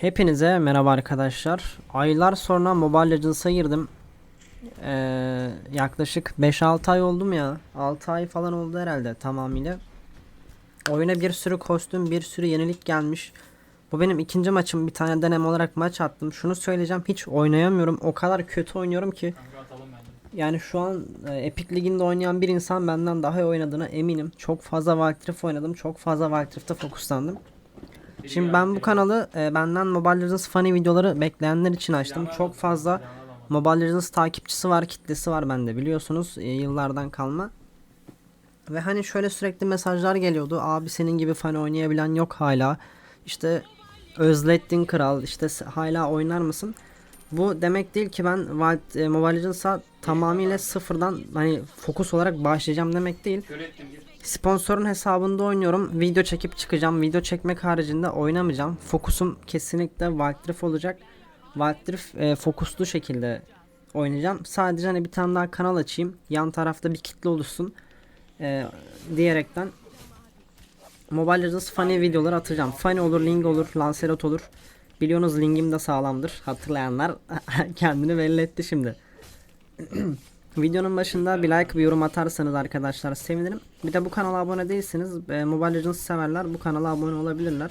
Hepinize merhaba arkadaşlar. Aylar sonra Mobile Legends'a girdim. Ee, yaklaşık 5-6 ay oldum ya. 6 ay falan oldu herhalde tamamıyla. Oyuna bir sürü kostüm, bir sürü yenilik gelmiş. Bu benim ikinci maçım. Bir tane deneme olarak maç attım. Şunu söyleyeceğim hiç oynayamıyorum. O kadar kötü oynuyorum ki. Yani şu an e, Epic Ligi'nde oynayan bir insan benden daha iyi oynadığına eminim. Çok fazla Wildrift oynadım. Çok fazla Wildrift'e fokuslandım. Şimdi ben bu kanalı e, benden Mobile Legends funny videoları bekleyenler için açtım. Çok fazla Mobile Legends takipçisi var, kitlesi var bende biliyorsunuz e, yıllardan kalma. Ve hani şöyle sürekli mesajlar geliyordu. Abi senin gibi funny oynayabilen yok hala. İşte özlettin kral. İşte hala oynar mısın? Bu demek değil ki ben Wild, e, Mobile Legends'a tamamıyla sıfırdan hani fokus olarak başlayacağım demek değil. Sponsorun hesabında oynuyorum. Video çekip çıkacağım. Video çekmek haricinde oynamayacağım. Fokusum kesinlikle Wild Rift olacak. Wild Rift e, fokuslu şekilde oynayacağım. Sadece hani bir tane daha kanal açayım. Yan tarafta bir kitle oluşsun. E, diyerekten Mobile Legends funny videoları atacağım. Funny olur, Ling olur, Lancelot olur. Biliyorsunuz Ling'im de sağlamdır. Hatırlayanlar kendini belli etti şimdi. Videonun başında bir like bir yorum atarsanız arkadaşlar sevinirim. Bir de bu kanala abone değilseniz e, Mobile Legends severler bu kanala abone olabilirler.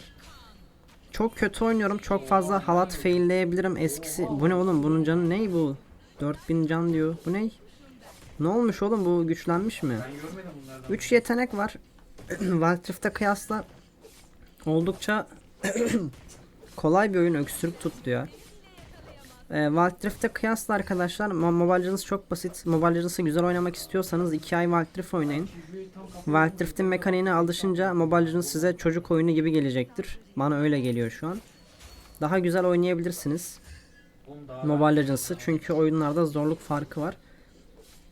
Çok kötü oynuyorum. Çok fazla halat failleyebilirim. Eskisi bu ne oğlum? Bunun canı ne bu? 4000 can diyor. Bu ne? Ne olmuş oğlum? Bu güçlenmiş mi? 3 yetenek var. Wild Rift'e kıyasla oldukça kolay bir oyun öksürük tut diyor. E, Wild Rift'e kıyasla arkadaşlar Mo- Mobile çok basit. Mobile güzel oynamak istiyorsanız 2 ay Wild Rift oynayın. Wild Rift'in mekaniğine alışınca Mobile size çocuk oyunu gibi gelecektir. Bana öyle geliyor şu an. Daha güzel oynayabilirsiniz. Mobile Legends'ı çünkü oyunlarda zorluk farkı var.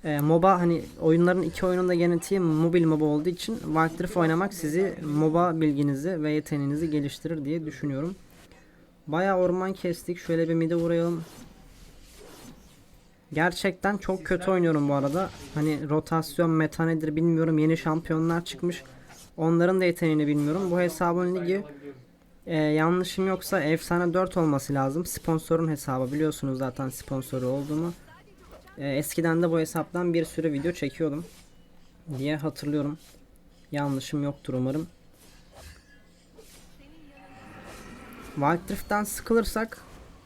E, MOBA hani oyunların iki oyunun da genetiği mobil MOBA olduğu için Wild Rift oynamak sizi MOBA bilginizi ve yeteneğinizi geliştirir diye düşünüyorum. Bayağı orman kestik. Şöyle bir mide vurayalım. Gerçekten çok kötü oynuyorum bu arada. Hani rotasyon meta nedir bilmiyorum. Yeni şampiyonlar çıkmış. Onların da yeteneğini bilmiyorum. Bu hesabın ligi e, yanlışım yoksa efsane 4 olması lazım. Sponsorun hesabı biliyorsunuz zaten sponsoru olduğumu. E, eskiden de bu hesaptan bir sürü video çekiyordum diye hatırlıyorum. Yanlışım yoktur umarım. Wild Rift'ten sıkılırsak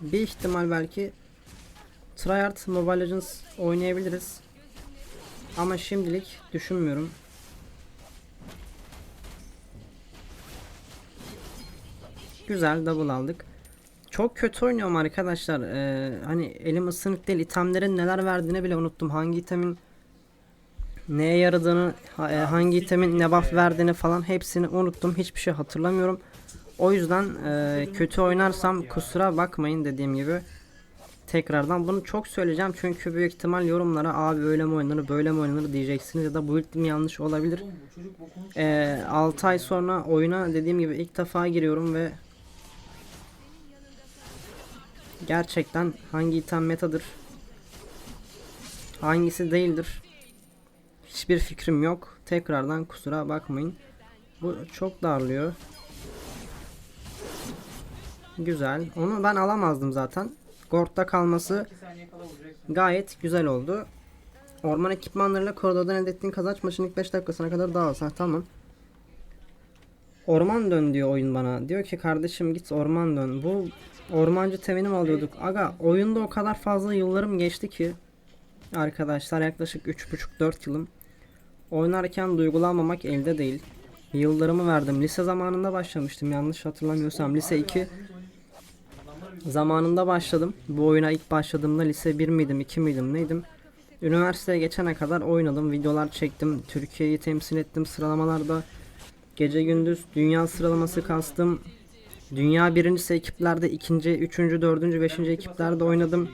bir ihtimal belki Tryhard Mobile Legends oynayabiliriz. Ama şimdilik düşünmüyorum. Güzel double aldık. Çok kötü oynuyorum arkadaşlar. Ee, hani elim ısınık değil. İtemlerin neler verdiğini bile unuttum. Hangi itemin neye yaradığını, e, hangi itemin ne buff verdiğini falan hepsini unuttum. Hiçbir şey hatırlamıyorum. O yüzden e, kötü oynarsam kusura bakmayın dediğim gibi. Tekrardan bunu çok söyleyeceğim çünkü büyük ihtimal yorumlara abi öyle mi oynanır böyle mi oynanır diyeceksiniz ya da bu iltim yanlış olabilir. E, 6 ay sonra oyuna dediğim gibi ilk defa giriyorum ve gerçekten hangi item metadır hangisi değildir hiçbir fikrim yok. Tekrardan kusura bakmayın. Bu çok darlıyor. Güzel. Onu ben alamazdım zaten. Gord'da kalması gayet güzel oldu. Orman ekipmanlarıyla koridordan elde ettiğin kazanç maçın ilk 5 dakikasına kadar dağılsın. Ha, tamam. Orman dön diyor oyun bana. Diyor ki kardeşim git orman dön. Bu ormancı tevini mi alıyorduk? Aga oyunda o kadar fazla yıllarım geçti ki. Arkadaşlar yaklaşık 3,5-4 yılım. Oynarken duygulanmamak elde değil. Yıllarımı verdim. Lise zamanında başlamıştım yanlış hatırlamıyorsam. Lise 2 zamanında başladım. Bu oyuna ilk başladığımda lise 1 miydim 2 miydim neydim? Üniversiteye geçene kadar oynadım. Videolar çektim. Türkiye'yi temsil ettim sıralamalarda. Gece gündüz dünya sıralaması kastım. Dünya birincisi ekiplerde ikinci, üçüncü, dördüncü, beşinci ekiplerde oynadım.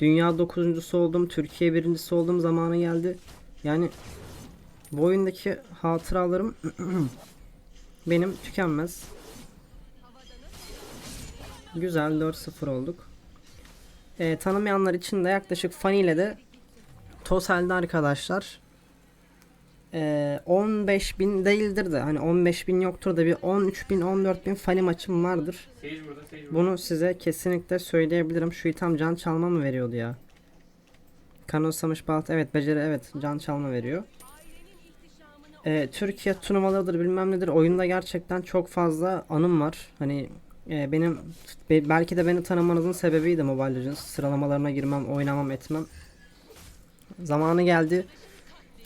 Dünya dokuzuncusu oldum. Türkiye birincisi olduğum zamanı geldi. Yani bu oyundaki hatıralarım benim tükenmez. Güzel 4-0 olduk. Ee, tanımayanlar için de yaklaşık Fanny ile de Total'de arkadaşlar Ee, 15 bin değildir de hani 15 bin yoktur da bir 13 bin 14 bin fani maçım vardır. Burada, burada. Bunu size kesinlikle söyleyebilirim. Şu item can çalma mı veriyordu ya? Kanosamış balta evet beceri evet can çalma veriyor. Ee, Türkiye turnuvalarıdır bilmem nedir oyunda gerçekten çok fazla anım var. Hani e, benim be- belki de beni tanımanızın sebebiydi Mobile Legends. Sıralamalarına girmem, oynamam, etmem. Zamanı geldi.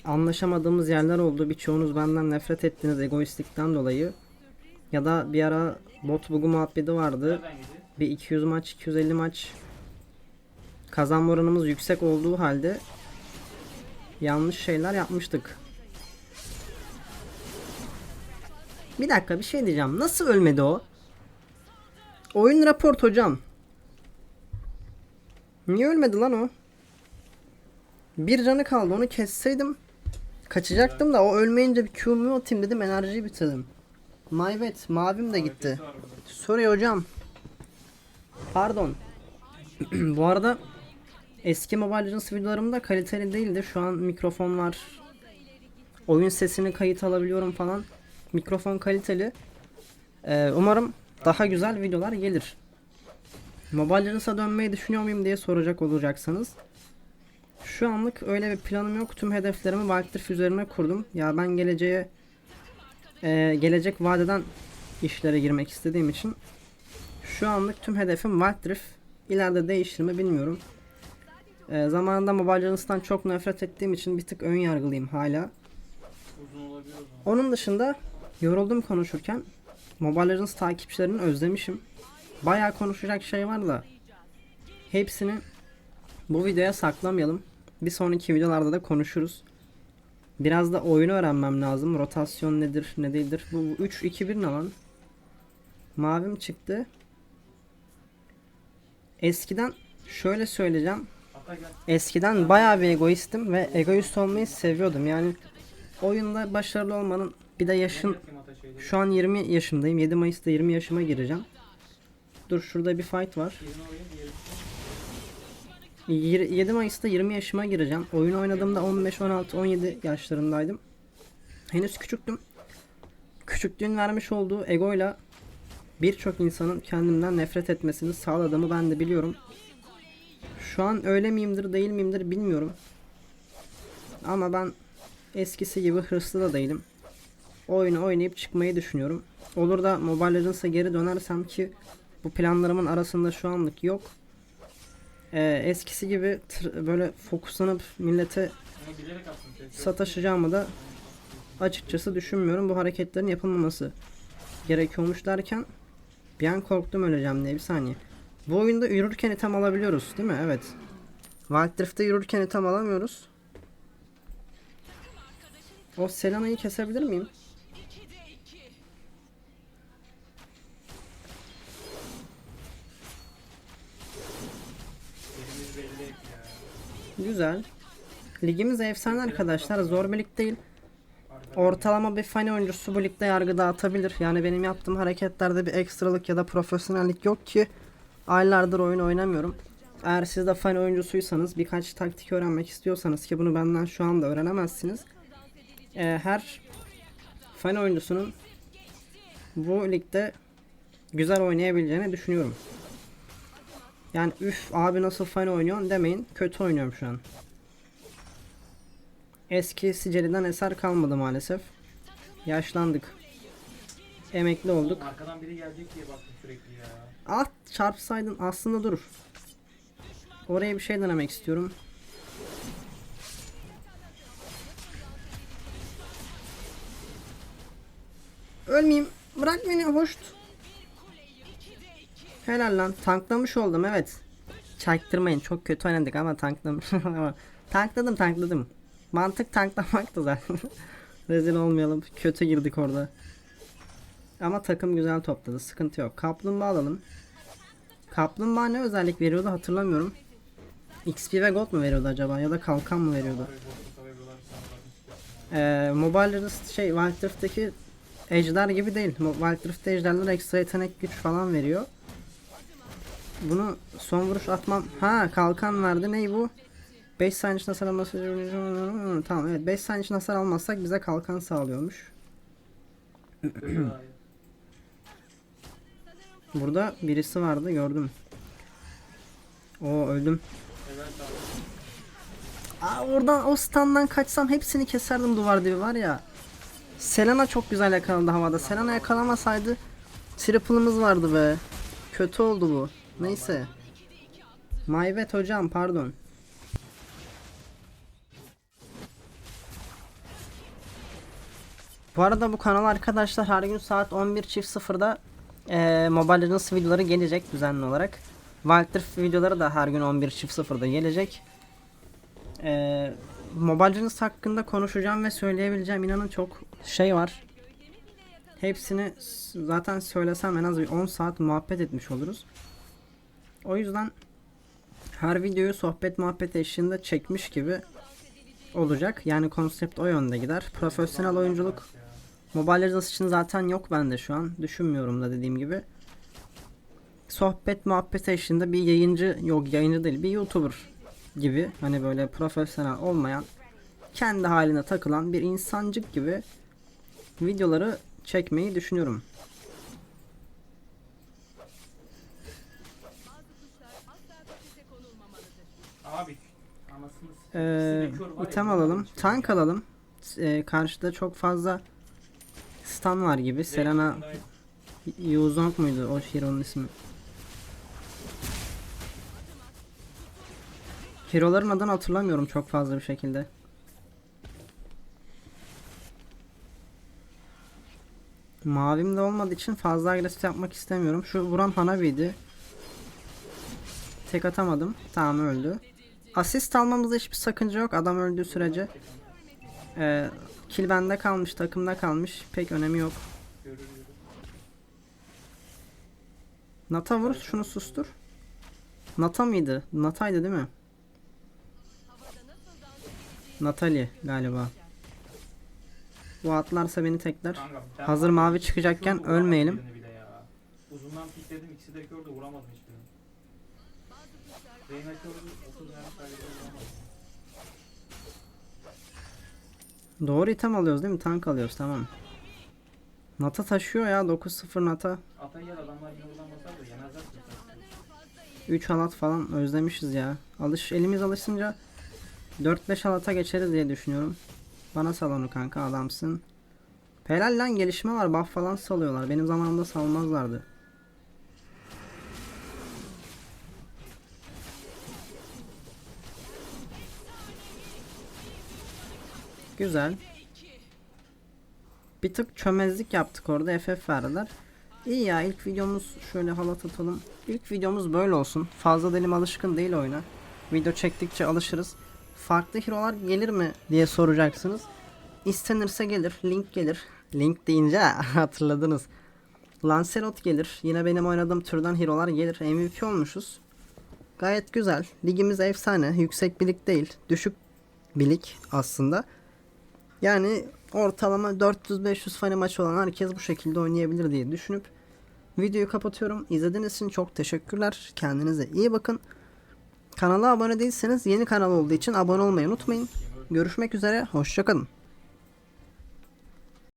Anlaşamadığımız yerler oldu. Birçoğunuz benden nefret ettiniz egoistlikten dolayı. Ya da bir ara bot bugu muhabbeti vardı. Bir 200 maç, 250 maç kazanma oranımız yüksek olduğu halde yanlış şeyler yapmıştık. Bir dakika bir şey diyeceğim. Nasıl ölmedi o? Oyun raport hocam. Niye ölmedi lan o? Bir canı kaldı onu kesseydim kaçacaktım da o ölmeyince bir Q'mu atayım dedim enerjiyi bitirdim. Mayvet mavim de gitti. Sorry hocam. Pardon. Bu arada eski Mobile Legends videolarımda kaliteli değildi. Şu an mikrofon var. Oyun sesini kayıt alabiliyorum falan. Mikrofon kaliteli. Ee, umarım daha güzel videolar gelir. Mobile Legends'a dönmeyi düşünüyor muyum diye soracak olacaksanız. Şu anlık öyle bir planım yok. Tüm hedeflerimi Wildrift üzerine kurdum. Ya ben geleceğe e, gelecek vadeden işlere girmek istediğim için şu anlık tüm hedefim Rift. İleride değişir mi bilmiyorum. Ee, zamanında Mobile Legends'tan çok nefret ettiğim için bir tık ön yargılıyım hala. Onun dışında yoruldum konuşurken. Mobile Legends takipçilerini özlemişim. Bayağı konuşacak şey var da hepsini bu videoya saklamayalım. Bir sonraki videolarda da konuşuruz. Biraz da oyunu öğrenmem lazım. Rotasyon nedir, ne değildir. Bu, bu 3-2-1 ne lan? Mavim çıktı. Eskiden şöyle söyleyeceğim. Eskiden bayağı bir egoistim ve egoist olmayı seviyordum. Yani oyunda başarılı olmanın bir de yaşın. Şu an 20 yaşındayım. 7 Mayıs'ta 20 yaşıma gireceğim. Dur şurada bir fight var. Birini oraya, diğerini- Yir- 7 Mayıs'ta 20 yaşıma gireceğim. Oyun oynadığımda 15, 16, 17 yaşlarındaydım. Henüz küçüktüm. Küçüklüğün vermiş olduğu egoyla birçok insanın kendimden nefret etmesini sağladığımı ben de biliyorum. Şu an öyle miyimdir değil miyimdir bilmiyorum. Ama ben eskisi gibi hırslı da değilim. Oyunu oynayıp çıkmayı düşünüyorum. Olur da Mobile Legends'a geri dönersem ki bu planlarımın arasında şu anlık yok. Ee, eskisi gibi böyle fokuslanıp millete sataşacağımı da açıkçası düşünmüyorum. Bu hareketlerin yapılmaması gerekiyormuş derken bir an korktum öleceğim diye bir saniye. Bu oyunda yürürken item alabiliyoruz değil mi? Evet. Wild Rift'te yürürken item alamıyoruz. O Selena'yı kesebilir miyim? Güzel. Ligimiz efsane arkadaşlar. Zor bir lig değil. Ortalama bir fani oyuncusu bu ligde yargı dağıtabilir. Yani benim yaptığım hareketlerde bir ekstralık ya da profesyonellik yok ki aylardır oyun oynamıyorum. Eğer siz de fani oyuncusuysanız birkaç taktik öğrenmek istiyorsanız ki bunu benden şu anda öğrenemezsiniz. Ee, her fani oyuncusunun bu ligde güzel oynayabileceğini düşünüyorum. Yani üf abi nasıl fani oynuyorsun demeyin. Kötü oynuyorum şu an. Eski Sicili'den eser kalmadı maalesef. Yaşlandık. Emekli olduk. Arkadan biri gelecek diye baktım sürekli ya. Ah çarpsaydın aslında dur. Oraya bir şey denemek istiyorum. Ölmeyeyim. Bırak beni hoşt. Helal lan. Tanklamış oldum evet. Çaktırmayın. Çok kötü oynadık ama tanklamış. tankladım tankladım. Mantık tanklamaktı zaten. Rezil olmayalım. Kötü girdik orada. Ama takım güzel topladı. Sıkıntı yok. Kaplumbağa alalım. Kaplumbağa ne özellik veriyordu hatırlamıyorum. XP ve gold mu veriyordu acaba ya da kalkan mı veriyordu? Ee, Mobile şey Wild Rift'teki ejder gibi değil. Wild Rift'te ejderler ekstra yetenek güç falan veriyor. Bunu son vuruş atmam. Ha kalkan verdi. Ney bu? 5 saniye içinde hasar alması Hı, Tamam evet 5 saniye içinde hasar almazsak bize kalkan sağlıyormuş. Burada birisi vardı gördüm. Oo öldüm. Evet. Aa oradan o standdan kaçsam hepsini keserdim duvar dibi var ya. Selena çok güzel yakaladı havada. Selena yakalamasaydı triple'ımız vardı be. Kötü oldu bu. Neyse. Mayvet hocam pardon. Bu arada bu kanal arkadaşlar her gün saat 11.00'da eee Mobile Legends videoları gelecek düzenli olarak. Wild videoları da her gün 11.00'da gelecek. Eee Mobile Legends hakkında konuşacağım ve söyleyebileceğim inanın çok şey var. Hepsini zaten söylesem en az bir 10 saat muhabbet etmiş oluruz. O yüzden her videoyu sohbet muhabbet eşliğinde çekmiş gibi olacak. Yani konsept o yönde gider. Profesyonel oyunculuk Mobile Legends için zaten yok bende şu an. Düşünmüyorum da dediğim gibi. Sohbet muhabbet eşliğinde bir yayıncı yok yayıncı değil bir YouTuber gibi hani böyle profesyonel olmayan kendi haline takılan bir insancık gibi videoları çekmeyi düşünüyorum. Ee, item alalım. Tank alalım. Ee, karşıda çok fazla stun var gibi. Zeytin'den- Yuzong muydu o hero'nun ismi? Hero'ların adını hatırlamıyorum çok fazla bir şekilde. Mavim de olmadığı için fazla agresif yapmak istemiyorum. Şu vuran Hanabi'ydi. Tek atamadım. Tamam öldü. Asist almamızda hiçbir sakınca yok adam öldüğü sürece. Ee, kill bende kalmış, takımda kalmış. Pek önemi yok. Nata vur şunu sustur. Nata mıydı? Nata'ydı değil mi? Natali galiba. Bu atlarsa beni tekler. Kanka, Hazır mavi çıkacakken ölmeyelim. Uzundan pikledim ikisi de gördü vuramadım hiçbirini. Doğru item alıyoruz değil mi? Tank alıyoruz tamam. Nata taşıyor ya 9-0 Nata. Ata yer adamlar yine buradan basar da yemezler ki. 3 halat falan özlemişiz ya. Alış elimiz alışınca 4-5 halata geçeriz diye düşünüyorum. Bana sal onu kanka adamsın. Helal lan gelişme var buff falan salıyorlar. Benim zamanımda salmazlardı. Güzel. Bir tık çömezlik yaptık orada FF verdiler. İyi ya ilk videomuz şöyle halat atalım. İlk videomuz böyle olsun. Fazla dilim alışkın değil oyuna. Video çektikçe alışırız. Farklı hero'lar gelir mi diye soracaksınız. İstenirse gelir. Link gelir. Link deyince hatırladınız. Lancelot gelir. Yine benim oynadığım türden hero'lar gelir. MVP olmuşuz. Gayet güzel. Ligimiz efsane. Yüksek bir lig değil. Düşük bir lig aslında. Yani ortalama 400-500 fani maç olan herkes bu şekilde oynayabilir diye düşünüp videoyu kapatıyorum. İzlediğiniz için çok teşekkürler. Kendinize iyi bakın. Kanala abone değilseniz yeni kanal olduğu için abone olmayı unutmayın. Görüşmek üzere. Hoşçakalın.